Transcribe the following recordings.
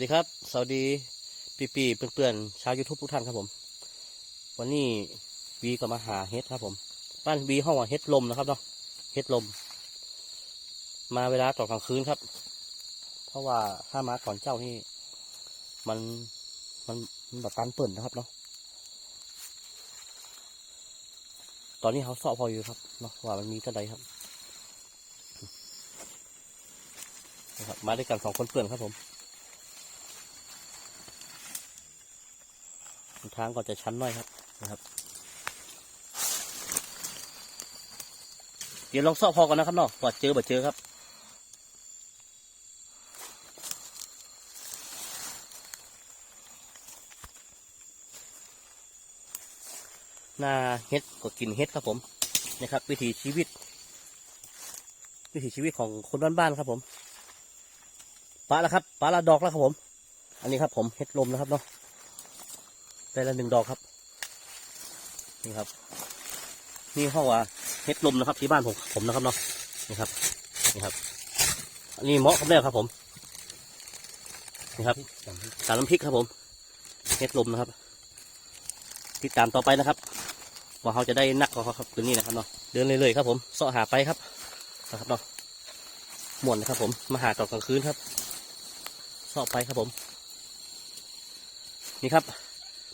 ดีครับ สวัสดีปีปีเพื่อนๆชาวยูทูบทุกท่านครับผม วันนี้วีก็มาหาเฮ็ดครับผม บ้านวีห้องว่าเฮ็ดลมนะครับเนาะเฮ็ดลม มาเวลาตอนกลางคืนครับ เพราะว่าถ้ามาก่อนเจ้านี่มันมันมันแบบตันเปิ่นนะครับเนาะตอนนี้เขาสอบพออยู่ครับเนาะว่ามันมีเท่าใดครับนะครับ มาด้วยกันสองคนเปื่อนครับผม ทางก็จะชันหน่อยครับนะครับ เดี๋ยวลองสอบพอก่อนนะครับเนาะว่าเจอบ่เจอครับหน้าเฮ็ดก็กินเฮ็ดครับผมนะครับ วิถีชีวิต วิถีชีวิตของคนบ้านๆครับผมปลาแล้วครับปลาละดอกแล้วครับผม อันนี้ครับผมเฮ็ดลมนะครับเนาะ ได้ละหนึ่งดอกครับ นี่ครับ นี่ห้องว่าเฮ็ดลมนะครับ ที่บ้านผมผมนะครับเนาะนี่ครับ นี่ครับอันนี้เหมาะกับแม่ครับ ผม นี่ครับสารน้ำพริกครับผมเฮ็ดลมนะครับติดตามต่อไปนะครับ ว่าเขาจะได้นักกว่าเขาครับคืนนี้นะครับเนาะเดินเลยๆครับ ผมเสาะหาไปครับนะครับเนาะหมวนนะครับ ผมมาหาตอนกลางคืนครับเสาะไปครับผม นี่ครับ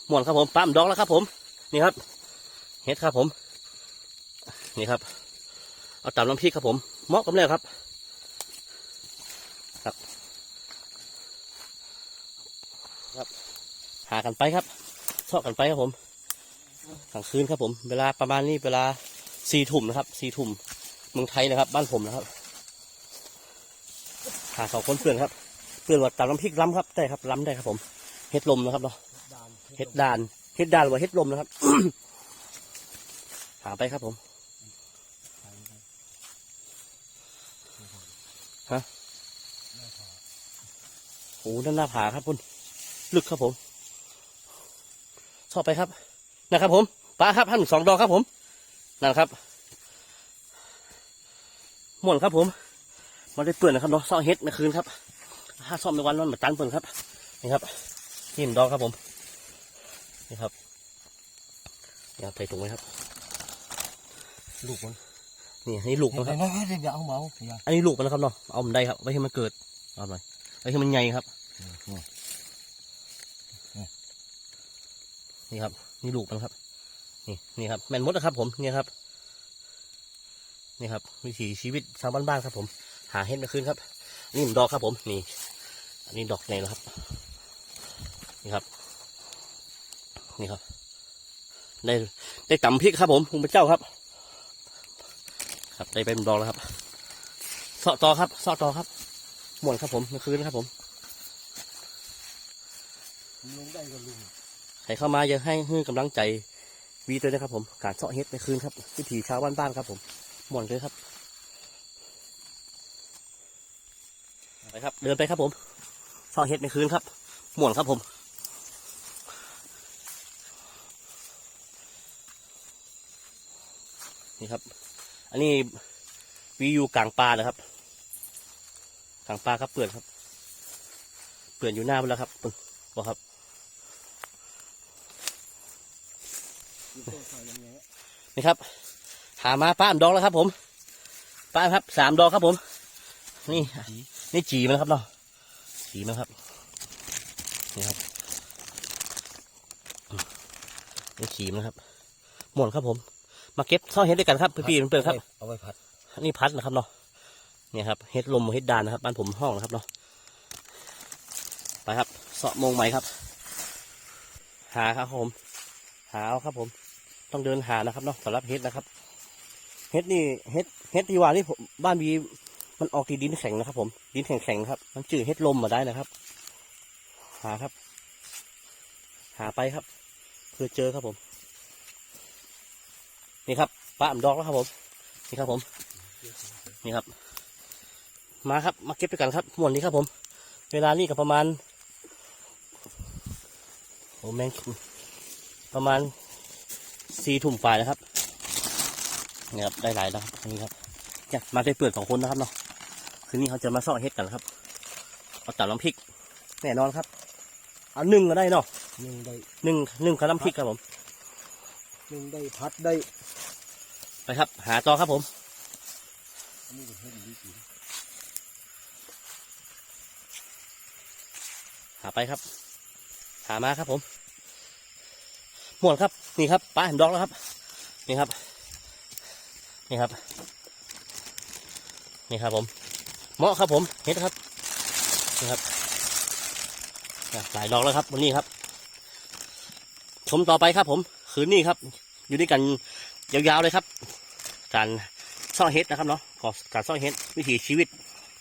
หมวนครับผมปั๊มดอกแล้วครับ ผม นี่ครับเฮ็ดครับผม นี่ครับ เอาตามน้ำพริกครับผมเหมาะกับแล้วครับ ครับ ครับ หากันไปครับชอบกันไปครับผมกลางคืนครับผม เวลาประมาณนี้เวลาสี่ทุ่มนะครับสี่ทุ่มเมืองไทยนะครับ บ้านผมนะครับ หาสองคนเพื่อนครับ เพื่อนว่าตามน้ำพริกล้ำครับได้ครับล้ำได้ครับผมเฮ็ดลมนะครับเนาะ เฮ็ดดานเฮ็ดดานหรือว่าเฮ็ดลมนะครับ หาไปครับผมฮะโอ้ด้านหน้าผาครับคุณลึกครับผมชอบไปครับ นะครับ ผมปลาครับท่านสองดอกครับผมนั่นครับหม่วนครับผมมาได้เปื่อนนะครับเนาะซ่อเฮ็ดในคืนครับถ้าซ่อมในวันนั้นมาตันเปื่อนครับนี่ครับนี่หนึ่งดอกครับผม นี่ครับนี่ครับใส่ถุงไว้ครับ ลูกมันนี่อันนี่ลูกมันครับเดี๋ยวเดี๋ยวเอาเมาอย่าอันนี้ลูกมันนะครับเนาะเอามันได้ครับไว้ให้มันเกิดเอาหน่อยไว้ให้มันใหญ่ครับนี่ครับนี่ลูกมันครับ นี่นี่ครับแมนมดนะครับ ผมเนี่ยครับนี่ครับวิถีชีวิตชาวบ้านๆครับ ผม หาเห็ดมาคืนครับ นี่ดอกครับผมนี่ อันนี้ดอกในแล้วครับ นี่ครับ นี่ครับ ได้ได้ตำพริกครับผมคุณพระเจ้าครับ ครับได้เป็นดอกแล้วครับเสาะต่อครับเสาะต่อครับหมวนครับผมเมื่อคืนครับผมลุงได้ก็ลุงใครเข้ามายังให้ให้กำลังใจวีด้วยนะครับผมการเสาะเฮ็ดในคืนครับวิถีชาวบ้านๆครับผมหมวนเลยครับไปครับ เดินไปครับผมเสาะเฮ็ดในคืนครับหมวนครับผม นี่ครับ อันนี้วีอยู่กลางป่าเลยครับกลางป่าครับเปื่อนครับ เปื่อนอยู่หน้าไปแล้วครับปึ้งบอกครับนี่ครับ หามาป้าอันดอกแล้วครับ ผมป้าครับสามดอกครับผม นี่ นี่จีมันครับเนาะจีมันครับนี่ครับนี่จีมันครับหมดครับผม มาเก็บซ่อนเห็ดด้วยกันครับพี่ๆเพื่อนๆครับเอาไว้ผัดนี่พัดนะครับเนาะเนี่ยครับเฮ็ดลมเฮ็ดดานนะครับบ้านผมห้องนะครับเนาะไปครับเสาะโมงใหม่ครับ หาครับผม หาเอาครับผม ต้องเดินหานะครับเนาะสำหรับเฮ็ดนะครับเฮ็ดนี่เฮ็ดเฮ็ดที่ว่านี่ผมบ้านวีมันออกที่ดินแข็งนะครับ ผม ดินแข็งๆนะครับ มันจืดเฮ็ดลมมาได้นะครับ หาครับ หาไปครับเพื่อเจอครับผม นี่ครับป้าอ่ำดอกแล้วครับผม นี่ครับผม นี่ครับ มาครับ มาเก็บด้วยกันครับหมวนนี้ครับผม เวลานี่ก็ประมาณโอ้แมงประมาณสี่ทุ่มฝ่ายนะครับนี่ครับได้หลายแล้วครับอันนี้ครับจะมาได้เปลือกสองคนนะครับเนาะคืนนี้เขาจะมาซ่อเฮ็ดกันครับเอาตับน้ำพริก แน่นอนครับเอาหนึ่งก็ได้เนาะหนึ่งได้หนึ่งหนึ่งกับน้ำพริกครับผมหนึ่งได้พัดได้ ไปครับ หาต่อครับผมหาไปครับ หามาครับผมหมวนครับ นี่ครับปลาเห็นดอกแล้วครับ นี่ครับ นี่ครับ นี่ครับผมเหมาะครับผมเห็นครับนี่ครับหลายดอกแล้วครับวันนี้ครับ ชมต่อไปครับผม คืนนี้ครับ อยู่ด้วยกันยาวๆเลยครับ การซ่อเฮ็ดนะครับเนาะขอการซ่อเฮ็ดวิถีชีวิต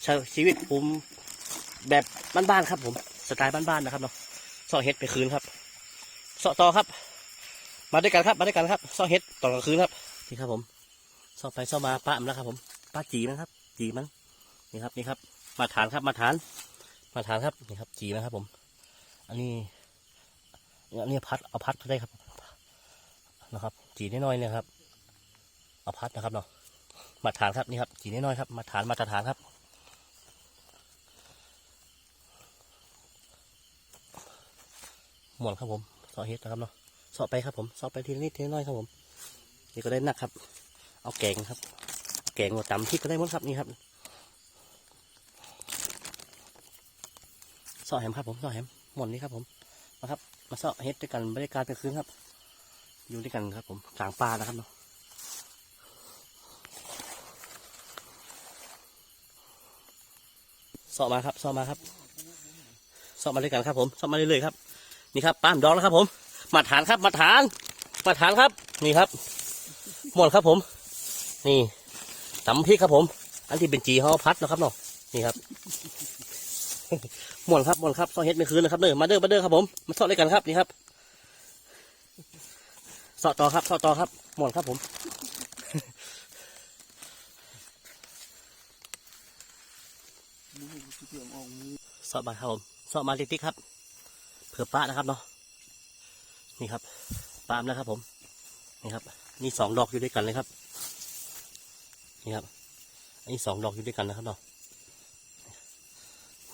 ช,ชีวิตภูมิแบบบ้านๆครับ ผมสไตล์บ้านๆนะครับเนาะซ่อเฮ็ดไปคืนครับซ่อต่อครับ มาด้วยกันครับมาด้วยกันครับซ่อเฮ็ดตอนกลางคืนครับนี่ครับผมซ่อไปซ่อมาป้ามันแล้วครับผมป้าจีมันครับ จีมันนี่ครับนี่ครับ มาฐานครับมาฐาน มาฐานครับนี่ครับ จีนะครับผม อันนี้อันนี้พัดเอาพัดก็ได้ครับนะครับ จีน้อยๆเนี่ยครับ เอาพัดนะครับเนาะมาฐานครับนี่ครับจีน้อยๆครับ มาฐานมาตรฐานครับหมวนครับผมซอเฮ็ดนะครับเนาะซอไปครับผมซอไปทีละนิดทีละน้อยครับผมนี่ก็ได้หนักครับ เอาแกงครับเอาแกงหัวตำพริกก็ได้หมดครับนี่ครับซอแฮมครับผมซอแฮมหมวนนี้ครับผมมาครับ มาซอเฮ็ดด้วยกันบรรยากาศเป็นคืนครับ อยู่ด้วยกันครับผมกลางป่านะครับเนาะ ซอมาครับซอมาครับซอมาด้วยกันครับ ผมซอมาเรื่อยๆครับนี่ครับป้ามดองแล้วครับ ผมมาฐานครับมาฐานมาฐานครับ นี่ครับหมดครับผม นี่ตำพริกครับผม อันที่เป็นจีเขาพัดนะครับเนาะนี่ครับหมดครับหมดครับซอเฮ็ดไม่คืนนะครับเด้อมาเด้อมาเด้อครับผมมาซอด้วยกันครับนี่ครับซอต่อครับซอต่อครับหมดครับผม ซอมาครับผมซอมาติ๊กๆครับ เผื่อป้านะครับเนาะนี่ครับปาล์มนะครับ ผมนี่ครับนี่สองดอกอยู่ด้วยกันเลยครับ นี่ครับ อันนี้สองดอกอยู่ด้วยกันนะครับเนาะ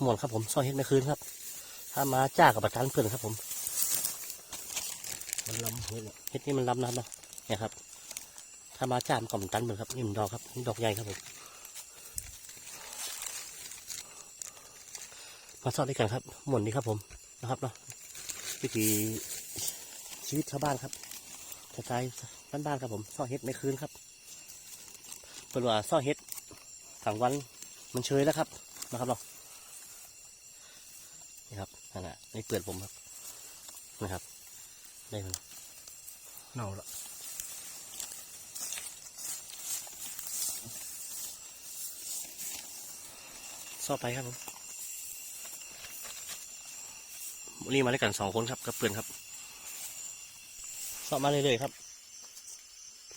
หมดครับผมซ่อนเฮ็ดไม่คืนครับ ถ้ามาจ้ากับประธานเพื่อนครับ ผม มันลำเห็นอะเฮ็ดนี่มันลำนะครับเนาะเนี่ยครับ ถ้ามาจ้ามันก็มันตันเหมือนครับนี่มันดอกครับนี่ดอกใหญ่ครับผม มาซ่อนด้วยกันครับ หมดนี้ครับผมนะครับเนาะวิถีชีวิตชาวบ้านครับกระจายบ้านๆครับผมซ่อเฮ็ดไม่คืนครับเป็นว่าซ่อเฮ็ดกลางวันมันเชยแล้วครับนะครับเนาะนี่ครับนั่นแหละนี่เปิดผมครับนะครับได้ไหมเน่าละซ่อไปครับผม นี่มาด้วยกันสองคนครับกับเพื่อนครับซ่อมาเรื่อยๆครับ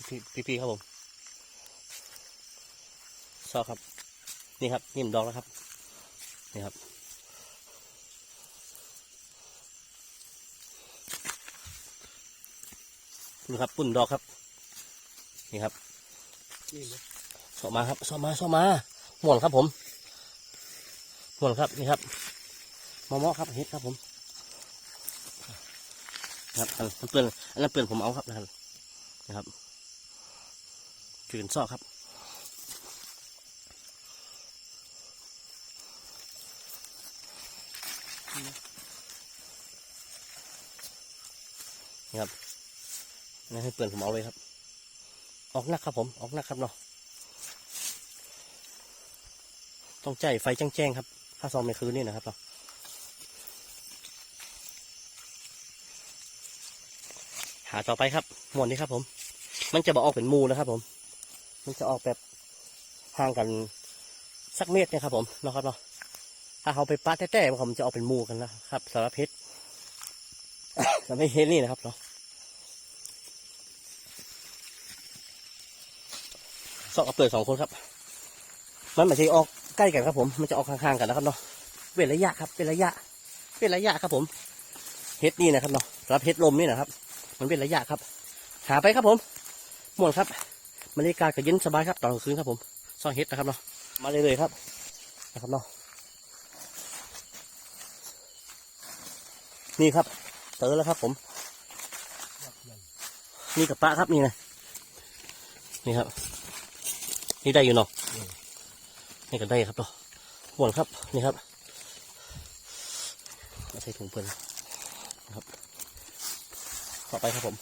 พี่ๆพี่ครับผมซ่อครับ นี่ครับนี่มนดอกแล้วครับ นี่ครับนี่ครับปุ่นดอกครับ นี่ครับสอมาครับสอบมาสอบมาหมวนครับผมหมวนครับนี่ครับมอมอครับเฮ็ดครับผม ครับอันนั้นเปื่อนอันนั้นเปื่อนผมเอาครับนะครับนะครับจืนซอกครับนี่ครับนนั่ให้เปื่อนผมเอาเลยครับ ออกนักครับผม ออกนักครับเนาะต้องใจไฟแจ้งๆครับถ้าซองไม่คืนนี่นะครับเนาะาต่อไปครับหมวนนี้ครับผม มันจะบอกออกเป็นมูนะครับผม มันจะออกแบบห่างกันสักเมตรเนะครับผมเนาะครับเนาะถ้าเขาไปปาแต้ๆผมจะออกเป็นมูกันนะครับสารพชรสารพชรนี่นะครับเนาะสองกับเปลือกสองคนครับ มันไม่ใช่ออกใกล้กันครับผม มันจะออกข้างๆกันนะครับเนาะ เว้นระยะครับ เป็นระยะ เป็นระยะครับผม เฮ็ดนี่นะครับเนาะรับเฮ็ดลมนี่นะครับ มันเป็นระยะครับ หาไปครับผมหมดครับบรรยากาศก็เย็นสบายครับตอนกลางคืนครับผมซ่อนเฮ็ดนะครับเนาะมาเลยๆครับนะครับเนาะนี่ครับเจอแล้วครับ ผมนี่กับปลาครับนี่นะนี่ครับ นี่ได้อยู่เนาะนี่ก็ได้ครับเนาะหวนครับนี่ครับเอาใส่ถุงเพิ่นน ต่อไปครับผม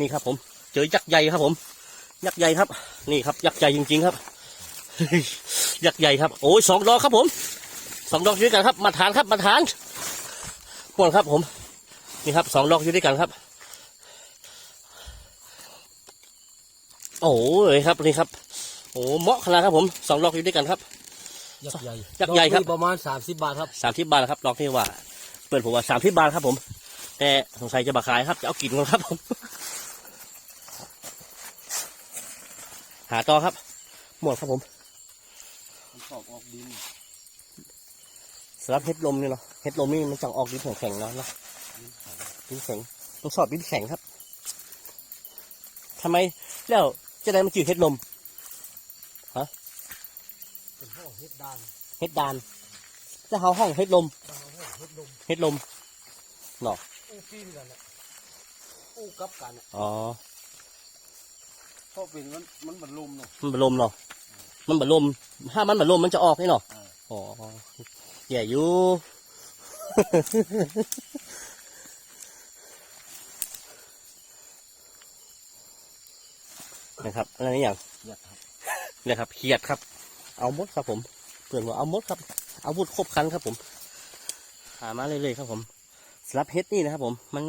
นี่ครับผม เจอยักษ์ใหญ่ครับผม ยักษ์ใหญ่ครับ นี่ครับ ยักษ์ใหญ่จริง ๆ ครับ ยักษ์ใหญ่ครับ โอ้ยสองดอกครับผม สองดอกอยู่ด้วยกันครับ มาทานครับ มาทานหวนครับผม นี่ครับสองดอกอยู่ด้วยกันครับ โอ้ยครับนี่ครับ โอ้เหมาะขนาดครับผมสองดอกอยู่ด้วยกันครับ ยักษ์ใหญ่ยักษ์ใหญ่ครับดอกนี้ประมาณสามสิบบาทครับสามสิบบาทครับดอกที่ว่า เปิดผมว่าสามสิบบาทครับผม แต่สงสัยจะบาขายครับ จะเอากินกันครับผม หาต่อครับ หมดครับผมมันชอบออกดินสำหรับเห็ดลมนี่เนาะเห็ดลมนี่มันจังออกดินแข็งๆเนาะเนาะดินแข็งต้องสอบดินแข็งครับทำไมแล้วจะได้มันจืดเห็ดลมเป็นห้องเฮ็ดดานเห็ดดานจะเอาห้องเห็ดลมดานห้องเฮ็ดลมเห็ดลม อู้ปีนกันแหละอู้กลับกันอะอ๋อ เพราะเป็นมันมันบรรลุมเนาะมันบรลมเนาะมันบรลม ถ้ามันบรลมมันจะออกนี่เนาะอ่าอ๋อแย่อยู่ นะครับอะไรนี่อย่างยักษ์ครับเนี่ยครับเขียดครับ เอาหมดครับผมเปิดว่าเอาหมดครับ อาวุธครบครันครับผม หามาเรื่อยๆครับผม สลับเฮดนี่นะครับ ผมมัน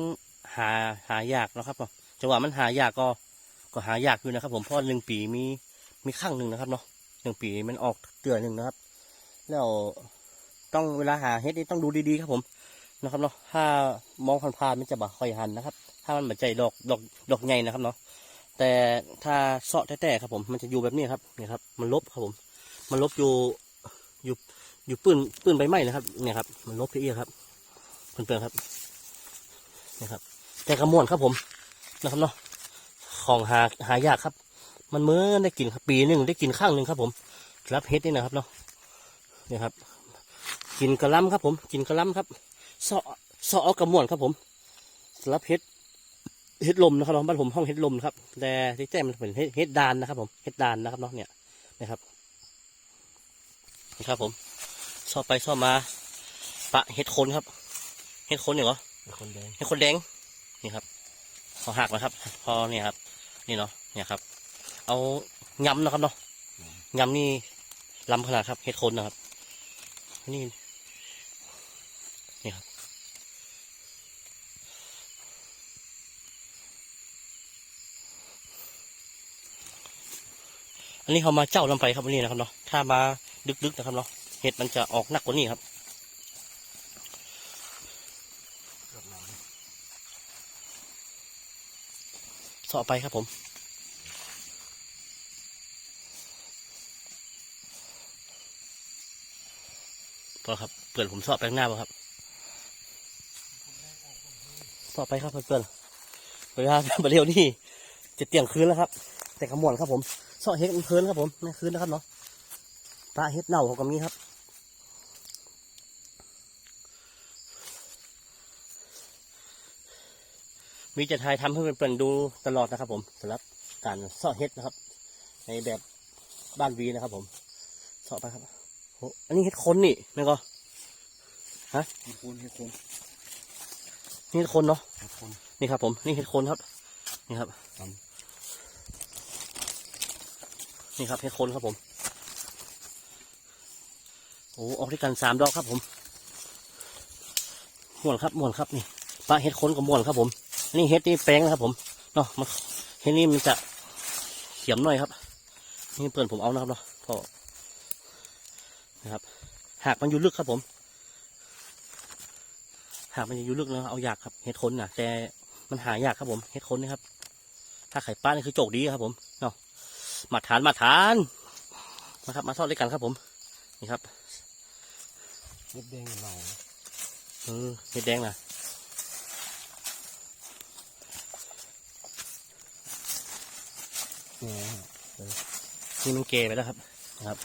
หาหายากนะครับเนาะจังหวะมันหายากก็ก็หายากอยู่นะครับ ผมเพราะหนึ่งปีมีมีครั้งหนึ่งนะครับเนาะหนึ่งปีมันออกเดือนหนึ่งนะครับ แล้วต้องเวลาหาเฮ็ดนี่ต้องดูดีๆครับผมนะครับเนาะถ้ามองผ่านๆมันจะบ่ค่อยหันนะครับ ถ้ามันเหมือนใจดอกดอกดอกใหญ่นะครับเนาะแต่ถ้าเสาะแท้ๆครับผมมันจะอยู่แบบนี้ครับเนี่ยครับ มันลบครับผม มันลบอยู่อยู่อยู่ปืนปืนใบไม้นะครับเนี่ยครับ มันลบเอียครับ เพื่อนๆครับเนี่ยครับ แต่กระมวลครับผมนะครับเนาะของหาหายากครับ มันเมื่อได้กินครับปีหนึ่งได้กินข้างหนึ่งครับ ผมรับเฮ็ดนี่นะครับเนาะเนี่ยครับ กินกระหลำครับ ผม กินกระหลำครับเสาะเสาะเอากระมวลครับ ผมรับเฮ็ดเฮ็ดลมนะครับเนาะบ้านผมห้องเฮ็ดลมครับ แต่ที่แจ้งมันเป็นเฮ็ดเฮ็ดดานนะครับ ผมเฮ็ดดานนะครับเนาะเนี่ยนะครับนี่ครับผม ชอบไปชอบมา ปะเฮ็ดคนครับ เฮ็ดคนเนี่ยเหรอเป็นคนแดงเฮ็ดคนแดงนี่ครับพอหักนะครับ พอเนี่ยครับ นี่เนาะเนี่ยครับ เอายำนะครับเนาะยำนี่ลำขนาดครับเฮ็ดคนนะครับ นี่นี่ครับอันนี้เขามาเจ้าลำไปครับวันนี้นะครับเนาะถ้ามาดึกๆนะครับเนาะเห็ดมันจะออกหนักกว่านี้ครับ สาะไปครับผม พอครับเพื่อนผมสาะไปข้างหน้าป่ะครับสาะไปครับเพื่อนเวลาประเดี๋ยวนี้จะเตียงคืนแล้วครับ แต่ขมวนครับผมสาะเฮ็ดมันเพลินครับผมไม่คืนนะครับเนาะปลาเฮ็ดเน่าเขาก็มีครับ มีจะทายทำให้เพื่อนๆดูตลอดนะครับ ผมสำหรับการเสาะเฮ็ดนะครับ ในแบบบ้านวีนะครับ ผมเสาะไปครับโอ้อันนี้เฮ็ดคนนี่นี่ก็เฮ็ดคนเฮ็ดคนนี่เฮ็ดคนเนาะเฮ็ดคนนี่ครับ ผมนี่เฮ็ดคนครับ นี่ครับครับนี่ครับเฮ็ดคนครับผมโอ้ออกด้วยกันสามดอกครับผมม่วนครับม่วนครับนี่ปลาเฮ็ดคนกับม่วนครับผมอั นนี่เฮ็ดนี่แป้งนะครับ ผมเนาะมันเฮ็ดนี่มันจะเขียมหน่อยครับ นี่เพื่อนผมเอานะครับเนาะก็นะครับ หากมันอยู่ลึกครับผม หากมันอยู่ลึกนะเอายากครับเฮ็ดคนน่ะแต่มันหายากครับผมเฮ็ดคนนี่ครับ ถ้าไข่ป้านี่คือโจกดีครับ ผมเนาะมาทานมาทานนะครับ มาทอดด้วยกันครับผม นี่ครับเฮ็ดแดงเหล่าเออเห็ดแดงนะ นี่นี่มันเกไปแล้วครับนะครับ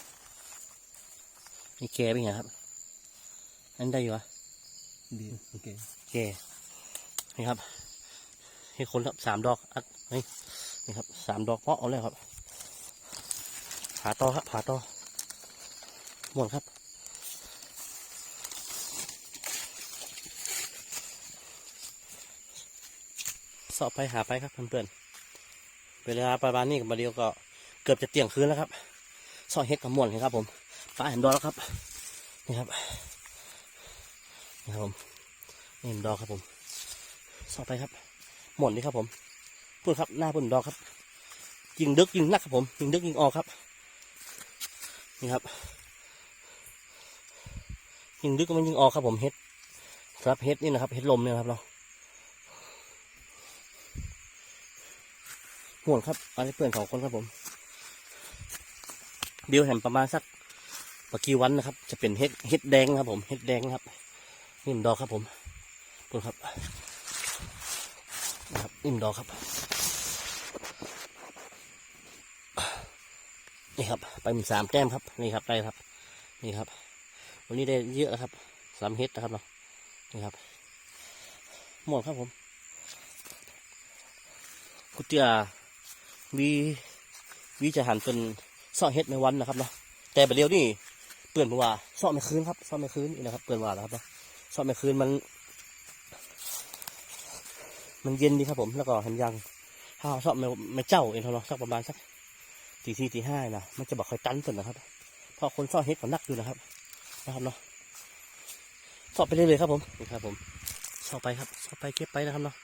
นี่เกไปไงครับอันได้อยู่วะดีโอเคเคนี่ครับให้คนครับสามดอกอัดนี่นี่ครับสามดอกเพาะเอาแล้วครับผาต่อครับผาต่อหมดครับสอบไปหาไปครับเพื่อนๆ เวลาประมาณนี้กับมาเดียวก็เกือบจะเที่ยงคืนแล้วครับสอบเฮ็ดกับหมวนครับ ผมปลาเห็นดอกแล้วครับ นี่ครับนี่ครับผมนี่ดอกครับผมสอบไปครับหมดนี่ครับผมพุ่นครับหน้าพุ่นดอกครับ ยิงดึกยิงนักครับผมยิงดึกยิงออกครับ นี่ครับ ยิงดึกก็มันยิงออกครับผมเฮ็ดครับเฮ็ดนี่นะครับเฮ็ดลมเนี่ยครับเรา หมดครับอันนี้เพื่อนสองคนครับผมเดียวแหมประมาณสักปกี่วันนะครับ จะเป็นเฮ็ดเฮ็ดแดงครับผมเฮ็ดแดงนะครับนิ่มดอกครับผมดูครับนะครับนิ่มดอกครับนี่ครับ ไปมีสามแต้มครับนี่ครับได้ครับ นี่ครับ วันนี้ได้เยอะครับสามเฮ็ดนะครับเนาะนี่ครับ หมดครับผมกุเตีย วีวีจะหันเป็นซ่อเฮ็ดในวันนะครับเนาะแต่ประเดี๋ยวนี่เปื่อนเพราะว่าซ่อไม่คืนครับซ่อไม่คืนนี่นะครับเปื่อนว่าแล้วครับเนาะชอบเมื่อคืนมัน มันเย็นดีครับผมแล้วก็ห็นยังถ้าชอบไม่ไม่เจ้าเองเท่านั้นสักประมาณสักตีสี่ตีห้านะมันจะบอกค่อยตันส่วนนะครับเพราะคนชอบเฮ็ดก็นักอยู่นะครับ นะครับเนาะสอบไปเรื่อยๆครับผมนี่ครับผมสอบไปครับสอบไปเก็บไปนะครับเนาะ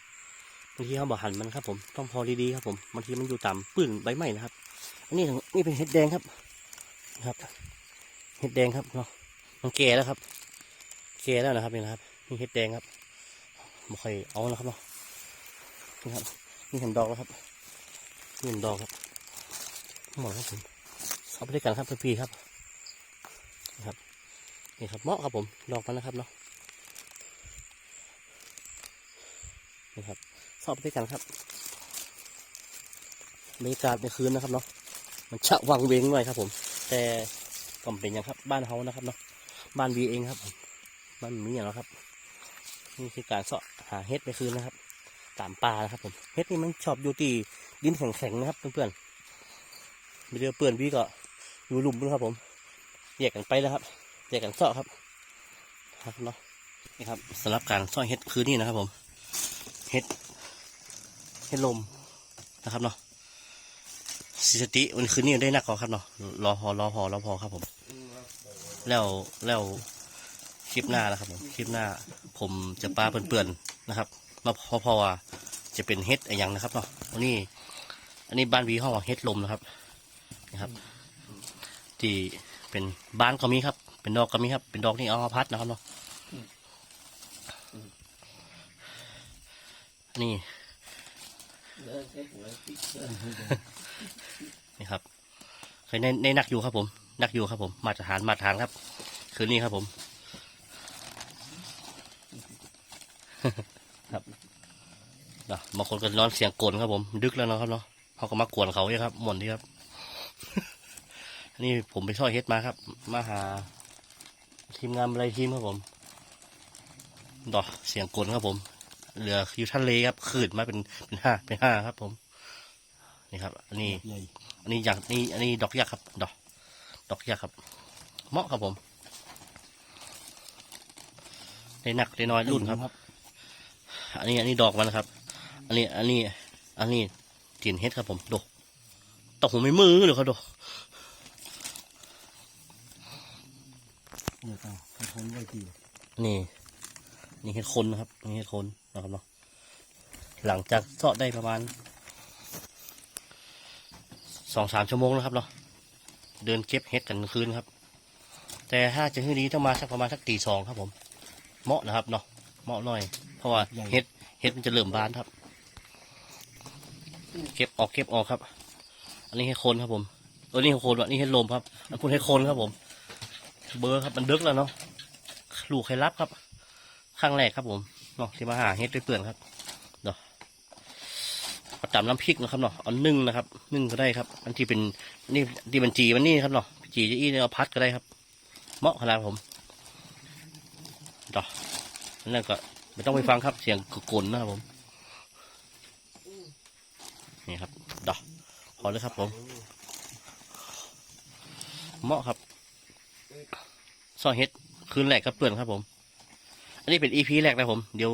บางทีเขาบอกหันมันครับผมต้องพอดีๆครับผมบางทีมันอยู่ต่ำปื้นใบไม้นะครับ อันนี้นี่เป็นเห็ดแดงครับนะครับ เห็ดแดงครับเนาะมันแก่แล้วครับเคแล้วนะครับนี่นะครับนี่เห็ดแดงครับไม่ค่อยเอาแล้วครับเนาะนี่ครับนี่เห็นดอกแล้วครับนี่เห็นดอกครับหมดครับผมเอาไปด้วยกันครับพี่ครับนี่ครับนี่ครับเหมาะครับผมดอกมันนะครับเนาะนี่ครับ ชอบไปด้วยกันครับบรรยากาศในคืนนะครับเนาะมันชะวังเวงหน่อยครับ ผม แต่ก็เป็นอย่างครับ บ้านเฮานะครับเนาะบ้านวีเองครับผมมันมีอย่างแล้วครับ นี่คือการเสาะหาเห็ดไปคืนนะครับตามป่านะครับผมเห็ดนี่มันชอบอยู่ที่ดินแข็งๆนะครับเพื่อนๆมีเรือเปื่อนพี่ก็อยู่หลุมด้วยครับ ผมแยกกันไปแล้วครับแยกกันเสาะครับครับเนาะนี่ครับสำหรับการเสาะเห็ดคืนนี้นะครับ ผมเห็ด เห็ดลมนะครับเนาะสิสติวันคืนนี้ได้นักกว่าครับเนาะรอพอรอพอรอพอครับผม แล้วแล้วคลิปหน้านะครับผมคลิปหน้า ผมจะปลาเปื่อนๆนะครับมาพอพอว่าจะเป็นเฮ็ดอะไรอย่างนะครับเนาะอันนี้ อันนี้บ้านวีห้องเฮ็ดลมนะครับนะครับ ที่เป็นบ้านก็มีครับ เป็นดอกก็มีครับ เป็นดอกนี่เอามาพัดนะครับเนาะอัน นี่ครับเคยในในนักอยู่ครับผมนักอยู่ครับผม มาตรฐานมาตรฐานครับ คืนนี้ครับผม ครับเนาะบางคนก็นอนเสียงกลนครับผม ดึกแล้วเนาะครับเนาะเขาก็มากวนเขาเนี่ยครับหมดที่ครับ นี่ผมไปช่อยเฮ็ดมาครับ มาหา ทีมงานอะไรทีมครับผมดอกเสียงกลนครับผม เหลืออยู่ทะเลครับขืดมาเป็นเป็นห้าเป็นห้าครับ ผม นี่ครับ อันนี้ใหญ่อันนี้อย่างนี่อันนี้ดอกยักษ์ครับ ดอก ดอกยักษ์ครับ เหมาะครับผมได้หนักได้น้อยรุ่นครับ อันนี้อันนี้ดอกมันนะครับ อันนี้ อันนี้ อันนี้ตีนเฮ็ดครับ ผมดูตกผมไม่มือเลยครับดูเนี่ยอะให้คนไว้ทีนี่นี่เฮ็ดคนนะครับนี่เฮ็ดคน นะครับเนาะหลังจากเสาะได้ประมาณสองสามชั่วโมงแล้วครับเนาะเดินเก็บเฮ็ดกันกลางคืนครับ แต่ถ้าจะให้ดีต้องมาสักประมาณสักตีสองครับผมเหมาะนะครับเนาะเหมาะหน่อย เพราะว่าเฮ็ดเฮ็ดมันจะเริ่มบานครับ เก็บออกเก็บออกครับ อันนี้ให้คนครับผมตัวนี้ให้คนวะนี่ให้ลมครับอันพูดให้คนครับผม เบอร์ครับมันดึกแล้วเนาะลูกใครรับครับครั้งแรกครับผม เนาะที่มาหาเฮ็ดด้วยเปลือนครับเนาะประจำน้ำพริกนะครับเนาะเอานึ่งนะครับ นึ่งก็ได้ครับ อันที่เป็นนี่ที่เป็นจีมันนี่ครับเนาะจีจะอี้เนี่ยเอาพัดก็ได้ครับ เหมาะขนาดผมเนาะนั่นก็ไม่ต้องไปฟังครับ เสียงกลนนะครับผมนี่ครับดอกพอเลยครับ ผม เหมาะครับซอเฮ็ดคืนแรกกับเปื่อนครับผม อันนี้เป็นอีพีแรกนะผม เดี๋ยว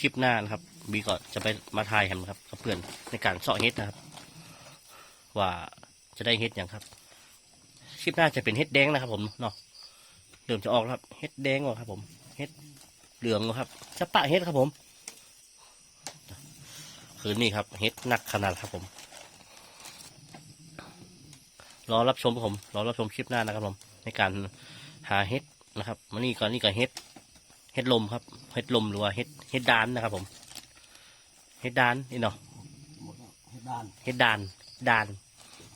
คลิปหน้านะครับบีก็จะไปมาทายกันครับกับเพื่อนในการเสาะเฮ็ดนะครับ ว่าจะได้เฮ็ดอย่างครับ คลิปหน้าจะเป็นเฮ็ดแดงนะครับผมเนาะเริ่มจะออกครับเฮ็ดแดงก่อนครับ ผมเฮ็ดเหลืองก่อนครับจะปะเฮ็ดครับผม คืนนี้ครับเฮ็ดหนักขนาดครับผม รอรับชมครับผม รอรับชมคลิปหน้านะครับผม ในการหาเฮ็ดนะครับมันนี่ก่อนนี่ก็เฮ็ด เฮ็ดลมครับเฮ็ดลมหรือว่าเฮ็ดเฮ็ดดานนะครับ ผมเฮ็ดดานนี่เนาะหมดแล้วให้ด้านเฮ็ดดานดาน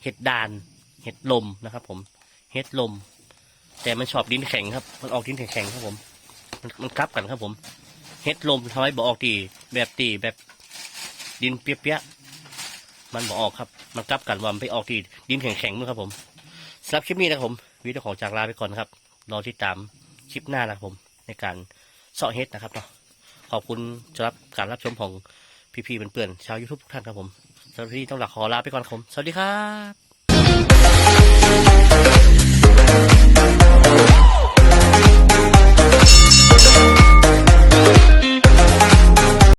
เฮ็ดดานเฮ็ดลมนะครับ ผมเฮ็ดลม แต่มันชอบดินแข็งครับ มันออกดินแข็งๆครับผม มันมันกลับกันครับผมเฮ็ดลมทำให้บ่ออกตีแบบตีแบบดินเปียกๆมันบ่ออกครับ มันกลับกันว่ามันไปออกตีดินแข็งๆมั้งครับ ผมสำหรับคลิปนี้นะครับผมวิดีโอของจากลาไปก่อนนะครับรอติดตามคลิปหน้านะครับผมในการ เสาะเฮ็ดนะครับเนาะขอบคุณสำหรับการรับชมของพี่ๆเพื่อนๆชาวยูทูบทุกท่านครับผมสำหรับที่ต้องหลักขอลาไปก่อนครับผมสวัสดีครับ